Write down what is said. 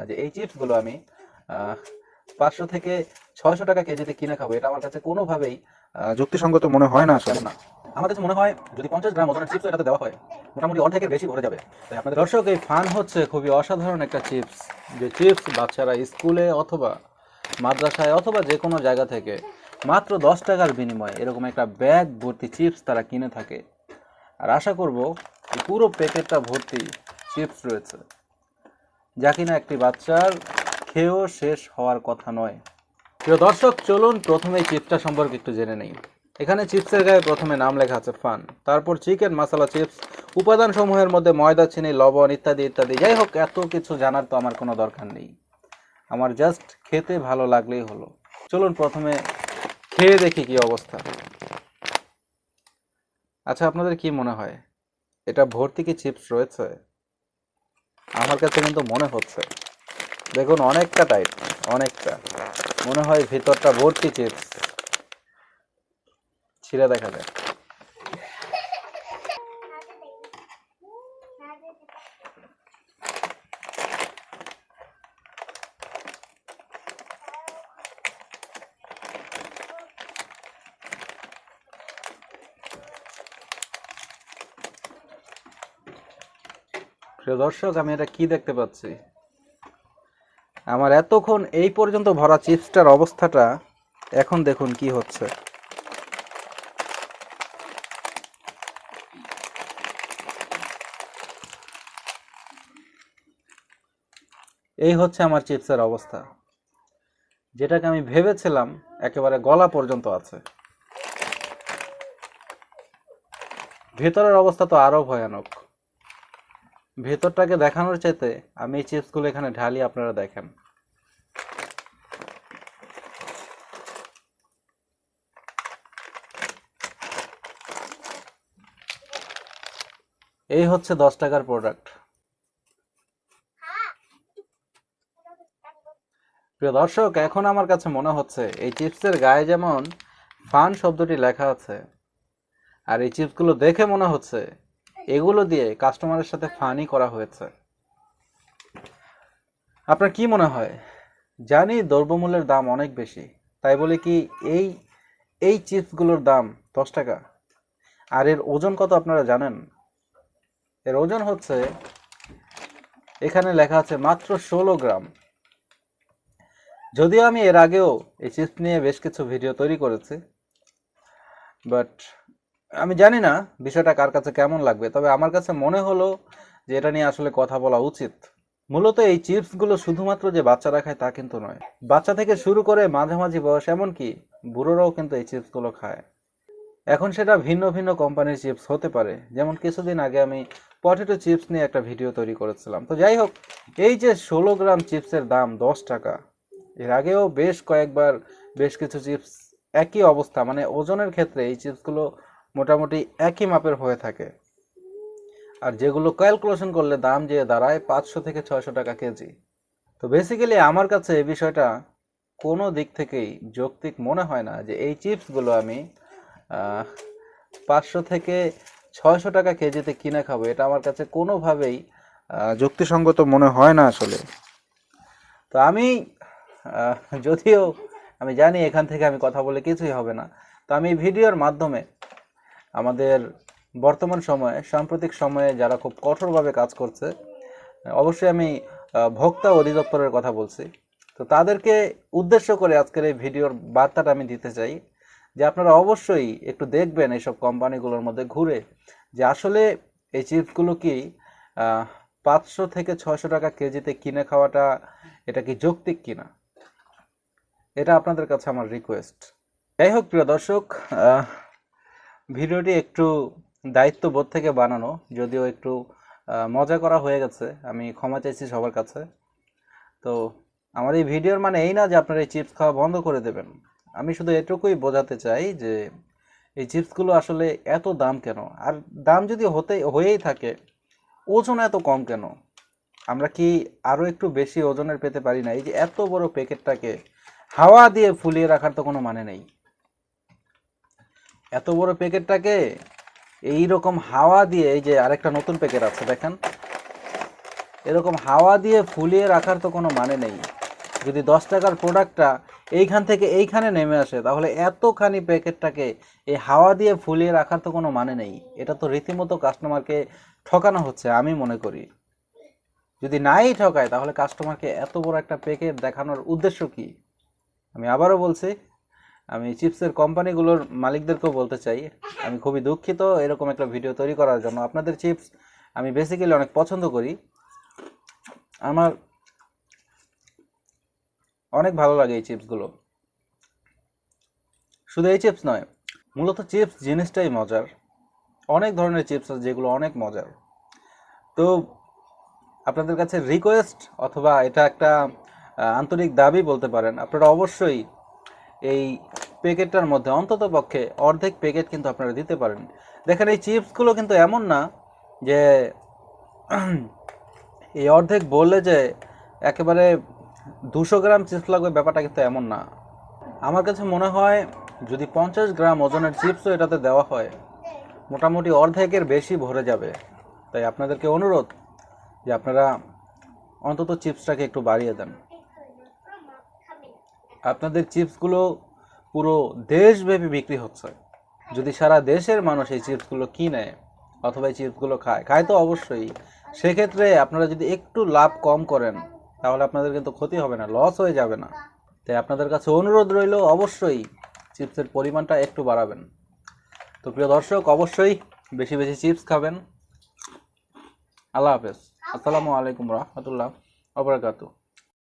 যে এই চিপসগুলো আমি পাঁচশো থেকে ছয়শো টাকা কেজিতে কিনে খাব এটা আমার কাছে কোনোভাবেই যুক্তিসঙ্গত মনে হয় না আসলে। না আমার কাছে মনে হয় যদি পঞ্চাশ গ্রাম ওজনের চিপস এটাতে দেওয়া হয় মোটামুটি অর্ধেকের বেশি ভরে যাবে। তাই আপনাদের দর্শক এই ফান হচ্ছে খুবই অসাধারণ একটা চিপস যে চিপস বাচ্চারা স্কুলে অথবা মাদ্রাসায় অথবা যে কোনো জায়গা থেকে মাত্র দশ টাকার বিনিময়ে এরকম একটা ব্যাগ ভর্তি চিপস তারা কিনে থাকে। আর আশা করব পুরো প্যাকেটটা ভর্তি চিপস রয়েছে। যা কিনা একটি বাচ্চার খেয়েও শেষ হওয়ার কথা নয়। প্রিয় দর্শক, চলুন প্রথমে চিপসটা সম্পর্কে একটু জেনে নেই। এখানে চিপসের গায়ে প্রথমে নাম লেখা আছে ফান। তারপর চিকেন মশলা চিপস উপাদান সমূহের মধ্যে ময়দা, চিনি, লবণ ইত্যাদি ইত্যাদি। যাই হোক, এত কিছু জানার তো আমার কোনো দরকার নেই। আমার জাস্ট খেতে ভালো লাগলেই হলো। চলুন প্রথমে খেয়ে দেখি কি অবস্থা। আচ্ছা আপনাদের কি মনে হয়? এটা ভর্তি কি চিপস রয়েছে? আমার কাছে কিন্তু মনে হচ্ছে। দেখুন, অনেকটা টাইট অনেকটা। মনে হয় ভেতরটা ভর্তি চিপস ছিঁড়ে দেখা যায়। প্রিয় দর্শক, আমি এটা কি দেখতে পাচ্ছি? আমার এতক্ষণ এই পর্যন্ত ভরা চিপসটার অবস্থাটা, এখন দেখুন কি হচ্ছে। এই হচ্ছে আমার চিপসের অবস্থা। যেটাকে আমি ভেবেছিলাম একেবারে গলা পর্যন্ত আছে। ভেতরের অবস্থা তো আরও ভয়ানক। ভেতরটাকে দেখানোর চাইতে আমি এই চিপসগুলো এখানে ঢালি, আপনারা দেখেন। এই হচ্ছে দশ টাকার প্রোডাক্ট প্রিয় দর্শক, এখন আমার কাছে মনে হচ্ছে, এই চিপসের গায়ে যেমন ফান শব্দটি লেখা আছে, আর এই চিপসগুলো দেখে মনে হচ্ছে এগুলো দিয়ে কাস্টমারের সাথে ফানি করা হয়েছে। আপনার কি মনে হয়? জানি দ্রব্যমূল্যের দাম অনেক বেশি, তাই বলে কি এই এই চিপসগুলোর দাম দশ টাকা? আর এর ওজন কত আপনারা জানেন? এর ওজন হচ্ছে, এখানে লেখা আছে মাত্র ষোলো গ্রাম। যদিও আমি এর আগেও এই চিপস নিয়ে বেশ কিছু ভিডিও তৈরি করেছি বাট আমি জানি না বিষয়টা কার কাছে কেমন লাগবে, তবে আমার কাছে মনে হলো যে এটা নিয়ে আসলে কথা বলা উচিত। মূলত এই চিপসগুলো শুধুমাত্র যে বাচ্চারা খায় তা কিন্তু নয়। বাচ্চা থেকে শুরু করে মাঝামাঝি বয়স এমনকি বুড়োরাও কিন্তু এই চিপসগুলো খায়। এখন সেটা ভিন্ন ভিন্ন কোম্পানির চিপস হতে পারে। যেমন কিছুদিন আগে আমি পটেটো চিপস নিয়ে একটা ভিডিও তৈরি করেছিলাম। তো যাই হোক, এই যে ষোলো গ্রাম চিপসের দাম দশ টাকা, এর আগেও বেশ কয়েকবার বেশ কিছু চিপস একই অবস্থা মানে ওজনের ক্ষেত্রে এই চিপসগুলো মোটামুটি একই মাপের হয়ে থাকে। আর যেগুলো ক্যালকুলেশন করলে দাম যে দাঁড়ায় পাঁচশো থেকে ছয়শো টাকা কেজি। তো বেসিক্যালি আমার কাছে এই বিষয়টা কোনো দিক থেকেই যৌক্তিক মনে হয় না যে এই চিপসগুলো আমি পাঁচশো থেকে ছয়শো টাকা কেজিতে কিনে খাব। এটা আমার কাছে কোনোভাবেই যুক্তিসঙ্গত মনে হয় না আসলে। তো আমি যদিও আমি জানি এখান থেকে আমি কথা বলে কিছুই হবে না। তো আমি ভিডিওর মাধ্যমে আমাদের বর্তমান সময়ে, সাম্প্রতিক সময়ে যারা খুব কঠোরভাবে কাজ করছে, অবশ্যই আমি ভোক্তা অধিদপ্তরের কথা বলছি। তো তাদেরকে উদ্দেশ্য করে আজকের এই ভিডিওর বার্তাটা আমি দিতে চাই যে আপনারা অবশ্যই একটু দেখবেন এইসব কোম্পানিগুলোর মধ্যে ঘুরে যে আসলে এই চিপসগুলো কি পাঁচশো থেকে ছয়শো টাকা কেজিতে কিনে খাওয়াটা এটা কি যৌক্তিক কিনা? এটা আপনাদের কাছে আমার রিকোয়েস্ট যাই হোক, প্রিয় দর্শক ভিডিওটি একটু দায়িত্ববোধ থেকে বানানো, যদিও একটু মজা করা হয়ে গেছে, আমি ক্ষমা চাইছি সবার কাছে। তো আমার এই ভিডিওর মানে এই না যে আপনারা এই চিপস খাওয়া বন্ধ করে দেবেন। আমি শুধু এটুকুই বোঝাতে চাই যে, এই চিপসগুলো আসলে এত দাম কেন? আর দাম যদি হতে, হয়েই থাকে, ওজন এত কম কেন? আমরা কি আরও একটু বেশি ওজনের পেতে পারি না? এই যে এত বড় প্যাকেটটাকে হাওয়া দিয়ে ফুলিয়ে রাখার তো কোনো মানে নেই। এত বড় প্যাকেটটাকে এই রকম হাওয়া দিয়ে, এই যে আরেকটা নতুন প্যাকেট আছে, দেখেন। এরকম হাওয়া দিয়ে ফুলিয়ে রাখার তো কোনো মানে নেই। যদি দশ টাকার প্রোডাক্টটা এইখান থেকে এইখানে নেমে আসে, তাহলে এতখানি প্যাকেটটাকে এই হাওয়া দিয়ে ফুলিয়ে রাখার তো কোনো মানে নেই। এটা তো রীতিমতো কাস্টমারকে ঠকানো হচ্ছে, আমি মনে করি। যদি নাই ঠকায়, তাহলে কাস্টমারকে এত বড় একটা প্যাকেট দেখানোর উদ্দেশ্য কি? আমি আবারও বলছি আমি চিপসের কোম্পানিগুলোর মালিকদেরকেও বলতে চাই, আমি খুবই দুঃখিত এরকম একটা ভিডিও তৈরি করার জন্য। আপনাদের চিপস আমি বেসিক্যালি অনেক পছন্দ করি। আমার অনেক ভালো লাগে এই চিপসগুলো। শুধু এই চিপস নয়, মূলত চিপস জিনিসটাই মজার। অনেক ধরনের চিপস আছে যেগুলো অনেক মজার। তো আপনাদের কাছে রিকোয়েস্ট অথবা এটা একটা আন্তরিক দাবি বলতে পারেন, আপনারা অবশ্যই এই প্যাকেটটার মধ্যে, অন্তত পক্ষে অর্ধেক প্যাকেট কিন্তু আপনারা দিতে পারেন। দেখেন, এই চিপসগুলো কিন্তু এমন না যে, এই অর্ধেক বললে যে একেবারে দুশো গ্রাম চিপস লাগবে, ব্যাপারটা কিন্তু এমন না। আমার কাছে মনে হয়, যদি পঞ্চাশ গ্রাম ওজনের চিপসও এটাতে দেওয়া হয়, মোটামুটি অর্ধেকের বেশি ভরে যাবে। তাই আপনাদেরকে অনুরোধ যে আপনারা অন্তত চিপসটাকে একটু বাড়িয়ে দেন। আপনাদের চিপসগুলো পুরো দেশব্যাপী বিক্রি হচ্ছে। যদি সারা দেশের মানুষ এই চিপসগুলো কিনে অথবা এই চিপসগুলো খায় খায় তো অবশ্যই। সেক্ষেত্রে আপনারা যদি একটু লাভ কম করেন, তাহলে আপনাদের কিন্তু ক্ষতি হবে না লস হয়ে যাবে না। তাই আপনাদের কাছে অনুরোধ রইল, অবশ্যই চিপসের পরিমাণটা একটু বাড়াবেন। তো প্রিয় দর্শক, অবশ্যই বেশি বেশি চিপস খাবেন। আল্লাহ হাফেজ। আসসালামু আলাইকুম রহমতুল্লাহ আবরাকাতু